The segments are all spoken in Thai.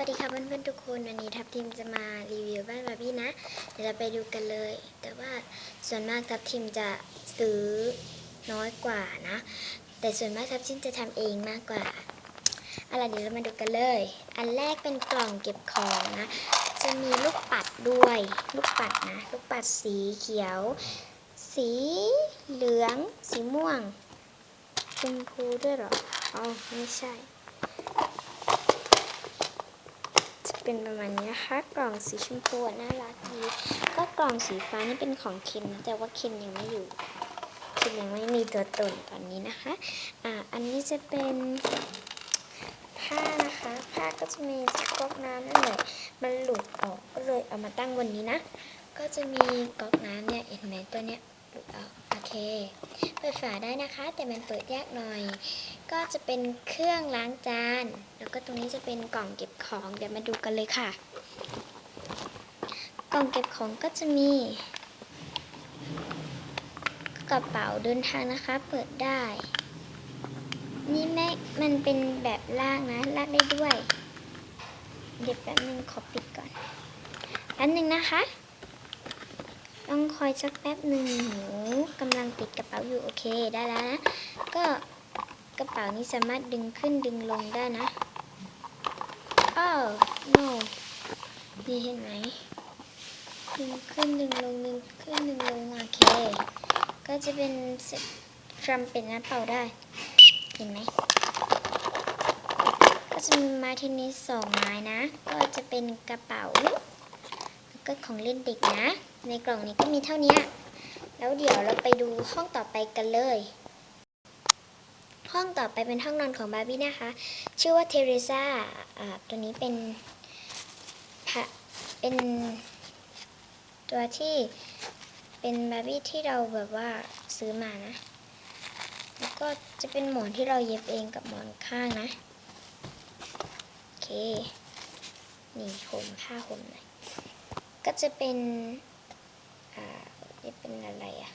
วัสดีค่ะเพื่อนๆทุกคนวันนี้ทัพทีมจะมารีวิวบ้านบาร์บี้นะ เดี๋ยวเราไปดูกันเลย แต่ว่าส่วนมากทัพทีมจะซื้อน้อยกว่านะ แต่ส่วนมากทัพทีมจะทำเองมากกว่าอะไรเดี๋ยวเรามาดูกันเลย อันแรกเป็นกล่องเก็บของนะ จะมีลูกปัดด้วย ลูกปัดนะ ลูกปัดสีเขียว สีเหลือง สีม่วงชมพูด้วยหรออ๋อไม่ใช่ จะ เป็นประมาณนี้นะคะ กล่องสีชมพูน่ารักดีก็กล่องสีฟ้านี่เป็นของเคนนะแต่ว่าเคนยังไม่อยู่เคนยังไม่มีตัวตนตอนนี้นะคะอ่าอันนี้จะเป็นผ้านะคะผ้าก็จะมีก๊อกน้ำนั่นแหละมันหลุดออกก็เลยเอามาตั้งบนนี้นะ ก็จะมีก๊อกน้ำเนี่ยเห็นไหมตัวเนี้ยหลุดออก อเค เปิดฝาได้นะคะ แต่มันเปิดยากหน่อย ก็จะเป็นเครื่องล้างจาน แล้วก็ตรงนี้จะเป็นกล่องเก็บของ เดี๋ยวมาดูกันเลยค่ะ กล่องเก็บของก็จะมี กระเป๋าเดินทางนะคะ เปิดได้ นี่แม่ มันเป็นแบบลากนะ ลากได้ด้วย เดี๋ยวแป๊บนึงขอปิดก่อนอันหนึ่งนะคะ ต้องคอยสักแป๊บหนึ่งหนูกำลังปิดกระเป๋าอยู่โอเคได้แล้วนะ ก็กระเป๋านี้สามารถดึงขึ้นดึงลงได้นะอ้าว no นี่เห็นไหมดึงขึ้นดึงลงดึงขึ้นดึงลงโอเค ก็จะเป็นทรัมเป็นนะเป่าได้ เห็นไหมก็จะมีไม้เทนนิสสองไม้นะ ก็จะเป็นกระเป๋า แล้วก็ของเล่นเด็กนะ ในกล่องนี้ก็มีเท่านี้ แล้วเดี๋ยวเราไปดูห้องต่อไปกันเลย ห้องต่อไปเป็นห้องนอนของบาร์บี้นะคะ ชื่อว่าเทเรซ่าตัวนี้เป็นพระเป็นตัวที่เป็นบาร์บี้ที่เราแบบว่าซื้อมานะ แล้วก็จะเป็นหมอนที่เราเย็บเองกับหมอนข้างนะ โอเค นี่ห่มผ้าห่มหน่อยก็จะเป็น อ่านี่เป็นอะไรอะ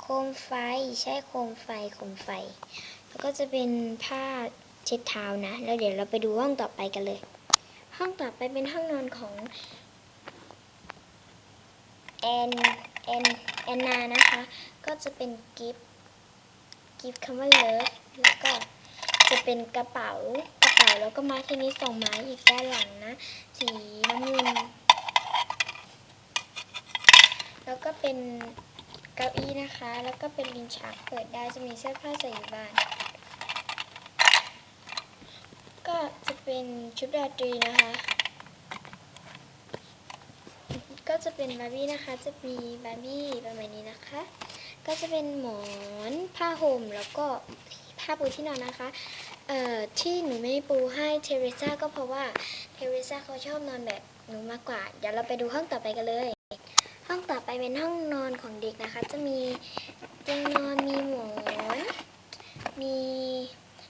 โคมไฟใช่โคมไฟโคมไฟ แล้วก็จะเป็นผ้าเช็ดเท้านะ แล้วเดี๋ยวเราไปดูห้องต่อไปกันเลย ห้องต่อไปเป็นห้องนอนของแอนแอนแอนนานะคะ ก็จะเป็นกิฟต์กิฟต์คำว่าเลิฟแล้วก็จะเป็นกระเป๋ากระเป๋าแล้วก็ไม้เทนนิสสองไม้อีกด้านหลังนะ สีน้ำเงิน แล้วก็เป็นเก้าอี้นะคะ แล้วก็เป็นลิ้นชักเปิดได้จะมีเสื้อผ้าใส่อยู่บ้าน ก็จะเป็นชุดราตรีนะคะ ก็จะเป็นบาร์บี้นะคะ จะมีบาร์บี้ประมาณนี้นะคะ ก็จะเป็นหมอนผ้าห่มแล้วก็ผ้าปูที่นอนนะคะเอ่อที่หนูไม่ปูให้เทเรซ่าก็เพราะว่าเทเรซ่าเขาชอบนอนแบบหนูมากกว่า เดี๋ยวเราไปดูห้องต่อไปกันเลย ต่อไปเป็นห้องนอนของเด็กนะคะ จะมีเตียงนอนมีหมอนมี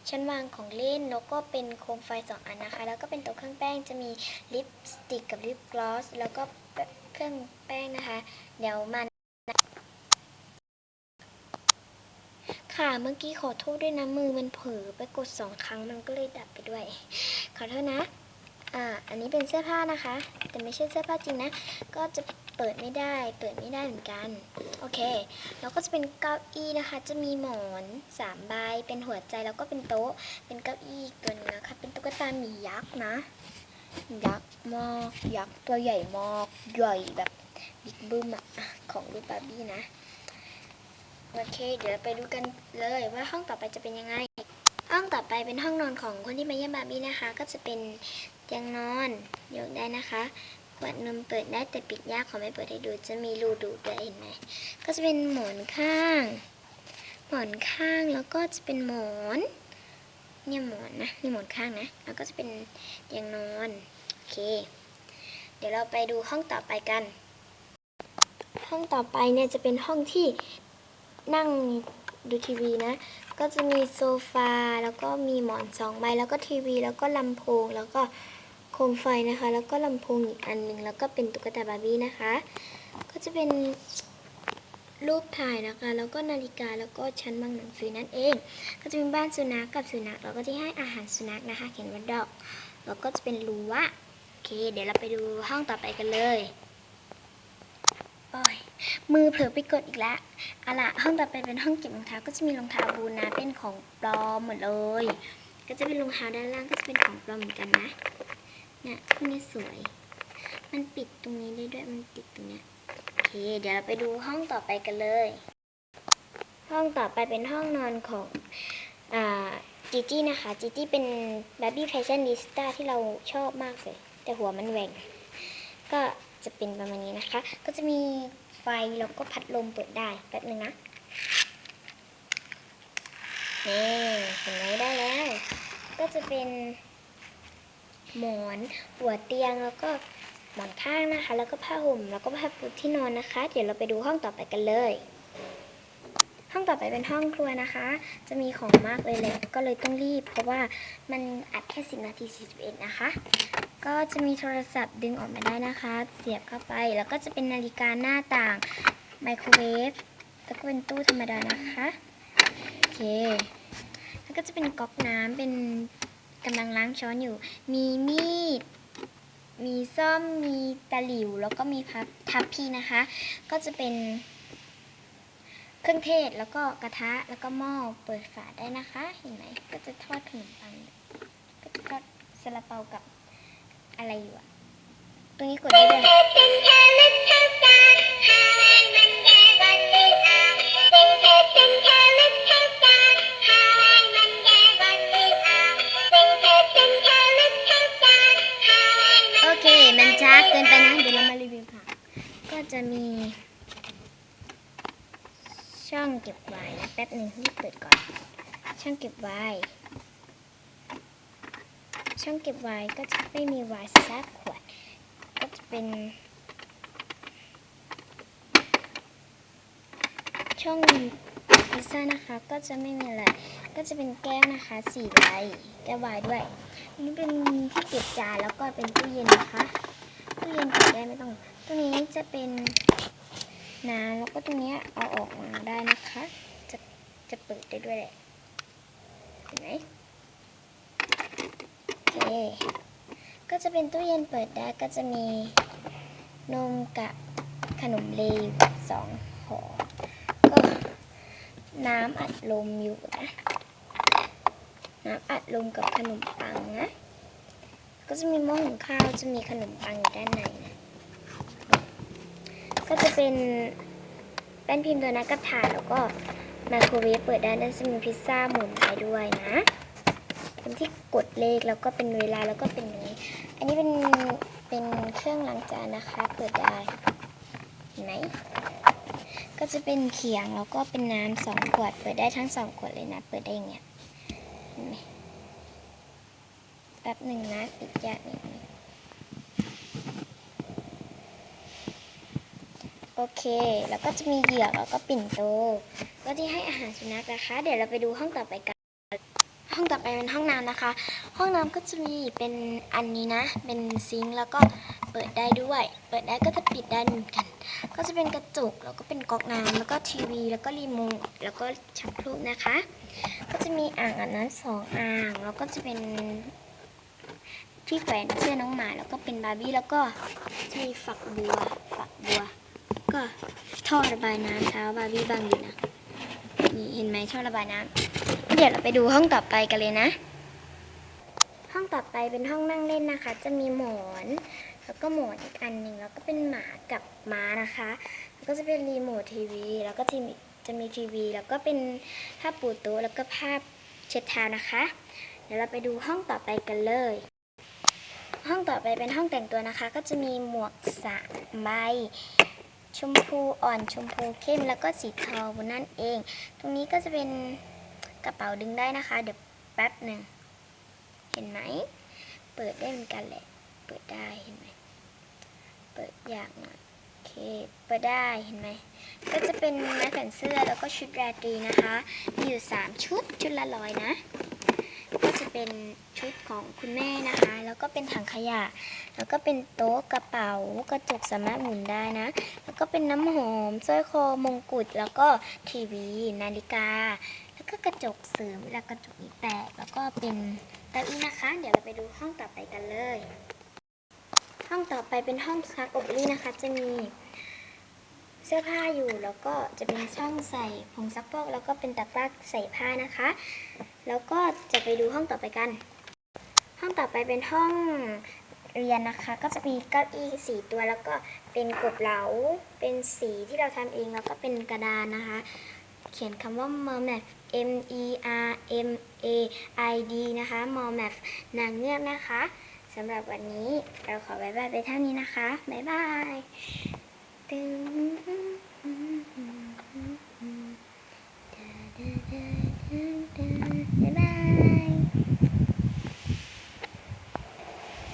ชั้นวางของเล่นแล้วก็เป็นโคมไฟสองอันนะคะ แล้วก็เป็นโต๊ะเครื่องแป้งจะมีลิปสติกกับลิปกลอสแล้วก็เครื่องแป้งนะคะ เดี๋ยวมันค่ะเมื่อกี้ขอโทษด้วยนะมือมันเผลอไปกดสองครั้งมันก็เลยดับไปด้วย ขอโทษนะอ่าอันนี้เป็นเสื้อผ้านะคะ แต่ไม่ใช่เสื้อผ้าจริงนะ ก็จะ เปิดไม่ได้ เปิดไม่ได้เหมือนกัน โอเค แล้วก็จะเป็นเก้าอี้นะคะ จะมีหมอนสามใบ เป็นหัวใจแล้วก็เป็นโต๊ะ เป็นเก้าอี้ตัวนึงนะคะ เป็นตุ๊กตาหมียักษ์นะ ยักษ์มากยักษ์ตัวใหญ่มากใหญ่แบบบิ๊กบึ้มอะของลูกบาร์บี้นะ โอเค เดี๋ยวไปดูกันเลยว่าห้องต่อไปจะเป็นยังไง ห้องต่อไปเป็นห้องนอนของคนที่มาเยี่ยมบาร์บี้นะคะ ก็จะเป็นเตียงนอนยกได้นะคะ ขวดนมเปิดได้แต่ปิดยากขอไม่เปิดให้ดู จะมีรูดูด้วยเห็นไหมก็จะเป็นหมอนข้าง หมอนข้างแล้วก็จะเป็นหมอนเนี่ยหมอนนะนี่หมอนข้างนะแล้วก็จะเป็นเตียงนอนโอเค เดี๋ยวเราไปดูห้องต่อไปกัน ห้องต่อไปเนี่ยจะเป็นห้องที่นั่งดูทีวีนะ ก็จะมีโซฟาแล้วก็มีหมอนสองใบแล้วก็ทีวีแล้วก็ลำโพงแล้วก็ โคมไฟนะคะ แล้วก็ลำโพงอีกอันหนึ่งแล้วก็เป็นตุ๊กตาบาร์บี้นะคะ ก็จะเป็นรูปถ่ายนะคะ แล้วก็นาฬิกาแล้วก็ชั้นวางหนังสือนั่นเอง ก็จะมีบ้านสุนัขกับสุนัขแล้วก็ที่ให้อาหารสุนัขนะคะ เขียนว่าดอก แล้วก็จะเป็นรั้วโอเค เดี๋ยวเราไปดูห้องต่อไปกันเลยโอ้ยมือเผลอไปกดอีกแล้วอาล่ะห้องต่อไปเป็นห้องเก็บรองเท้าก็จะมีรองเท้าบูนะเป็นของปลอมหมดเลย ก็จะเป็นรองเท้าด้านล่างก็จะเป็นของปลอมเหมือนกันนะ เนี่ยพวกนี้สวย มันปิดตรงนี้ได้ด้วย มันติดตรงเนี้ยโอเค เดี๋ยวเราไปดูห้องต่อไปกันเลย ห้องต่อไปเป็นห้องนอนของอ่าจีจี้นะคะจีจี้เป็นบ a ร์บี้แฟชั่นนิสต้าที่เราชอบมากเลย แต่หัวมันแหว่ง ก็จะเป็นประมาณนี้นะคะ ก็จะมีไฟแล้วก็พัดลมเปิดได้แป๊บนึงนะนี่เห็นไหมได้แล้ว ก็จะเป็น หมอนหัวเตียงแล้วก็หมอนข้างนะคะ แล้วก็ผ้าห่มแล้วก็ผ้าปูที่นอนนะคะ เดี๋ยวเราไปดูห้องต่อไปกันเลย ห้องต่อไปเป็นห้องครัวนะคะ จะมีของมากเลยแหละก็เลยต้องรีบ เพราะว่ามันอัดแค่10นาที41นะคะ ก็จะมีโทรศัพท์ดึงออกมาได้นะคะ เสียบเข้าไปแล้วก็จะเป็นนาฬิกาหน้าต่างไมโครเวฟแล้วก็เป็นตู้ธรรมดานะคะโอเคแล้วก็จะเป็นก๊อกน้ำเป็น กำลังล้างช้อนอยู่ มีมีด มีซ่อม มีตะหลิว แล้วก็มีพับทับพีนะคะ ก็จะเป็น เครื่องเทศ แล้วก็กระทะ แล้วก็หม้อ เปิดฝาได้นะคะ เห็นไหม ก็จะทอดขนมปัง ก็จะทอดซาลาเปากับอะไรอยู่อะตรงนี้กดได้เลย ช้าเกินไปนะ เดี๋ยวเรามารีวิวค่ะก็จะมี ช่องเก็บไว้นะแป๊บหนึ่งรีบเปิดก่อน ช่องเก็บไว้ ช่องเก็บไว้ก็จะไม่มีไวน์สักขวด ก็จะเป็น ช่องพิซซ่านะคะ ก็จะไม่มีอะไร ก็จะเป็นแก้วนะคะสี่ใบแก้วไวน์ด้วยนนี้เป็นที่เก็บจานแล้วก็เป็นตู้เย็นนะคะ ตู้เย็นเปิดได้ไม่ต้องตัวนี้จะเป็นน้ำแล้วก็ตรงนี้เอาออกมาได้นะคะ จะจะเปิดได้ด้วยแหละเห็นไหมโอเคก็จะเป็นตู้เย็นเปิดได้ก็จะมีนมกับขนมเลวสองห่อก็น้ำอัดลมอยู่นะ น้ำอัดลมกับขนมปังนะ จะมีหม้อหุงข้าวจะมีขนมปังอยู่ด้านในนะก็จะเป็นแป้นพิมพ์ตัวนั้นกับถาดแล้วก็ไมโครเวฟเปิดได้แล้วจะมีพิซซ่าหมุนได้ด้วยนะเป็นที่กดเลขแล้วก็เป็นเวลาแล้วก็เป็นอย่างนี้ อันนี้เป็นเป็นเครื่องล้างจานนะคะเปิดได้เห็นไหมก็จะเป็นเขียงแล้วก็เป็นน้ำสองขวด เปิดได้ทั้งสองขวดเลยนะ เปิดได้อย่างเงี้ยเห็นไหมแป๊บหนึ่งนะปิดยากนิดนึงโอเค แล้วก็จะมีเหยือกแล้วก็ปิ่นโต ก็ที่ให้อาหารสุนัขนะคะ เดี๋ยวเราไปดูห้องต่อไปกัน ห้องต่อไปเป็นห้องน้ำนะคะ ห้องน้ำก็จะมีเป็นอันนี้นะ เป็นซิงค์แล้วก็เปิดได้ด้วย เปิดได้ก็จะปิดได้เหมือนกัน ก็จะเป็นกระจกแล้วก็เป็นก๊อกน้ำแล้วก็ทีวี แล้วก็รีโมทแล้วก็ชักโครกนะคะ ก็จะมีอ่างอาบน้ำสองอ่าง แล้วก็จะเป็น ที่แขวนเสื้อน้องหมาแล้วก็เป็นบาร์บี้แล้วก็จะมีฝักบัวฝักบัว ก็ท่อระบายน้ำเท้าบาร์บี้บางอยู่นะนี่เห็นไหมท่อระบายน้ำเดี๋ยวเราไปดูห้องต่อไปกันเลยนะ ห้องต่อไปเป็นห้องนั่งเล่นนะคะ จะมีหมอนแล้วก็หมอนอีกอันหนึ่งแล้วก็เป็นหมากับม้านะคะ แล้วก็จะเป็นรีโมททีวี แล้วก็จะมีจะมีทีวี แล้วก็เป็นผ้าปูโต๊ะแล้วก็ผ้าเช็ดเท้านะคะ เดี๋ยวเราไปดูห้องต่อไปกันเลย ห้องต่อไปเป็นห้องแต่งตัวนะคะ ก็จะมีหมวกสามใบชมพูอ่อนชมพูเข้มแล้วก็สีเทานั่นเอง ตรงนี้ก็จะเป็นกระเป๋าดึงได้นะคะ เดี๋ยวแป๊บหนึ่งเห็นไหมเปิดได้เหมือนกันแหละ เปิดได้เห็นไหมเปิดยากหน่อยโอเคเปิดได้เห็นไหมก็จะเป็นไม้แขวนเสื้อแล้วก็ชุดราตรีนะคะ มีอยู่ 3 ชุดชุดละร้อยนะ ก็จะเป็นชุดของคุณแม่นะคะ แล้วก็เป็นถังขยะ แล้วก็เป็นโต๊ะกระเป๋ากระจกสามารถหมุนได้นะ แล้วก็เป็นน้ำหอมสร้อยคอมงกุฎแล้วก็ทีวี นาฬิกา แล้วก็กระจกเสริมเวลากระจกนี้แตกแล้วก็เป็นเก้าอี้นะคะ เดี๋ยวเราไปดูห้องต่อไปกันเลย ห้องต่อไปเป็นห้องซักอบลี่นะคะ จะมีเสื้อผ้าอยู่แล้วก็จะเป็นช่องใส่ผงซักฟอกแล้วก็เป็นตะกร้าใส่ผ้านะคะ แล้วก็จะไปดูห้องต่อไปกัน ห้องต่อไปเป็นห้องเรียนนะคะ ก็จะมีเก้าอี้สีตัวแล้วก็เป็นกบเหลา เป็นสีที่เราทำเองแล้วก็เป็นกระดานนะคะ เขียนคำว่า mermaid m e r m a i d นะคะ mermaid นางเงือกนะคะสำหรับวันนี้เราขอบายบายไปเท่านี้นะคะบายบายตึง